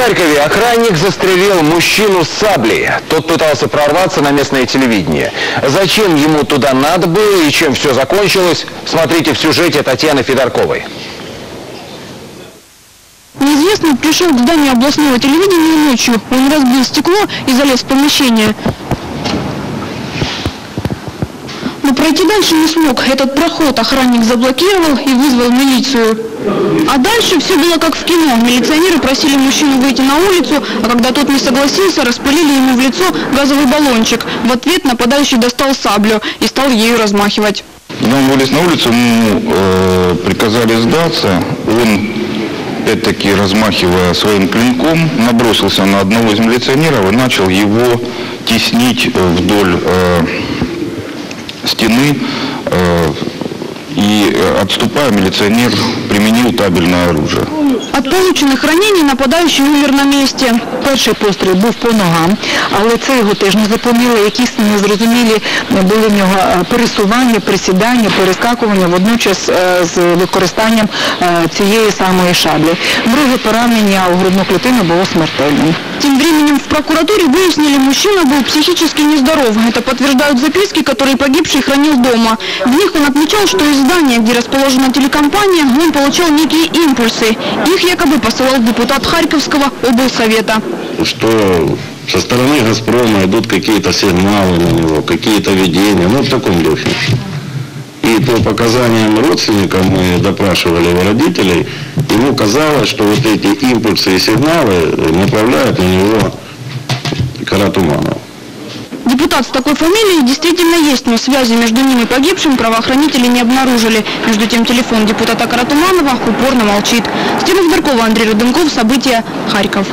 Харькове охранник застрелил мужчину с саблей. Тот пытался прорваться на местное телевидение. Зачем ему туда надо было и чем все закончилось, смотрите в сюжете Татьяны Федорковой. Неизвестный пришел к зданию областного телевидения ночью. Он разбил стекло и залез в помещение. Но пройти дальше не смог. Этот проход охранник заблокировал и вызвал милицию. А дальше все было как в кино. Милиционеры просили мужчину выйти на улицу, а когда тот не согласился, распылили ему в лицо газовый баллончик. В ответ нападающий достал саблю и стал ею размахивать. Он вылез на улицу, ему э, приказали сдаться. Он, опять-таки, размахивая своим клинком, набросился на одного из милиционеров и начал его теснить э, вдоль э, стены. э, и, э, отступая, милиционер применил табельное оружие. От полученных ранений нападающий умер на месте. Перший постріл був по ногам, але це його теж не зупинило. Якісь незрозумілі були в нього е, пересування, присідання, перескакування водночас е, з використанням е, цієї самої шаблі. Друге поранення у грудну клітину було смертельним. Тем временем в прокуратуре выяснили, мужчина был психически нездоров. Это подтверждают записки, которые погибший хранил дома. В них он отмечал, что из здания, где расположена телекомпания, он получал некие импульсы. Их якобы посылал депутат Харьковского облсовета. что со стороны «Газпрома» идут какие-то сигналы на него, какие-то видения, ну, в таком духе. И по показаниям родственникам мы допрашивали его родителей, ему казалось, что вот эти импульсы и сигналы направляют на него Кара Туманова. Депутат с такой фамилией действительно есть, но связи между ним и погибшим правоохранители не обнаружили. Между тем телефон депутата Каратуманова упорно молчит. Стена Федоркова, Андрей Руденков, События, Харьков.